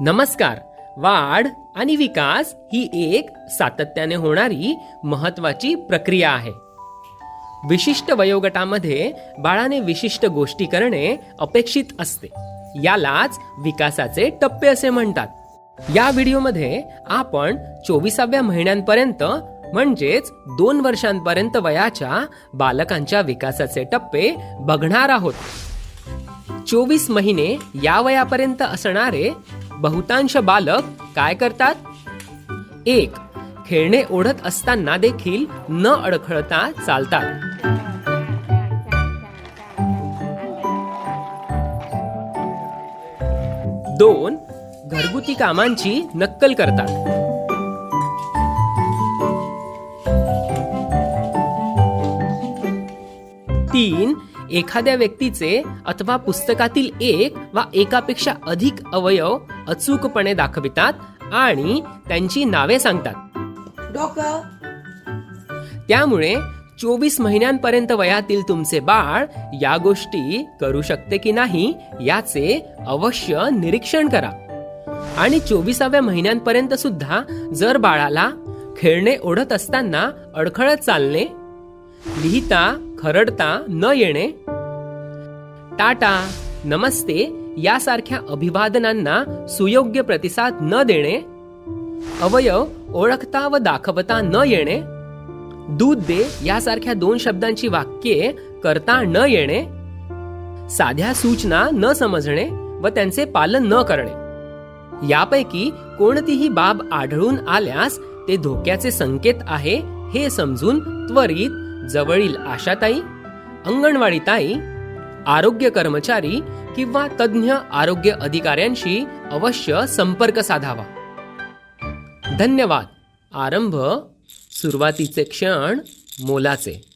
नमस्कार वाढ आणि विकास ही एक सातत्याने होणारी महत्वाची प्रक्रिया आहे. विशिष्ट वयोगटामध्ये बाळाने विशिष्ट गोष्टी करणे अपेक्षित असते. यालाच विकासाचे टप्पे असे म्हणतात. या व्हिडिओमध्ये आपण चोवीसाव्या महिन्यांपर्यंत म्हणजेच दोन वर्षांपर्यंत वयाच्या बालकांच्या विकासाचे टप्पे बघणार आहोत. चोवीस महिने या वयापर्यंत असणारे बहुतांश बालक काय करतात? एक खेळणे ओढत असताना देखील न अडखळता चालतात. दोन घरगुती कामांची नक्कल करतात. तीन एखाद्या व्यक्तीचे अथवा पुस्तकातील एक वा एकापेक्षा अधिक अवयव अचूकपणे दाखवितात आणि त्यांची नावे सांगतात. डोकं. त्यामुळे चोवीस महिन्यांपर्यंत वयातील तुमचे बाळ या गोष्टी करू शकते की नाही याचे अवश्य निरीक्षण करा. आणि चोवीसाव्या महिन्यांपर्यंत सुद्धा जर बाळाला खेळणे ओढत असताना अडखळत चालणे लिहिता खरडता न येणे. टाटा नमस्ते यासारख्या अभिवादनांना सुयोग्य प्रतिसाद न देणे. अवयव ओळखता व दाखवता न येणे. दूध दे यासारख्या दोन शब्दांची वाक्ये करता न येणे. साध्या सूचना न समजणे व त्यांचे पालन न करणे. यापैकी कोणतीही बाब आढळून आल्यास ते धोक्याचे संकेत आहे हे समजून त्वरित जवळील आशाताई अंगणवाडी ताई आरोग्य कर्मचारी किंवा तज्ज्ञ आरोग्य अधिकाऱ्यांशी अवश्य संपर्क साधावा. धन्यवाद. आरंभ सुरुवातीचे क्षण मोलाचे.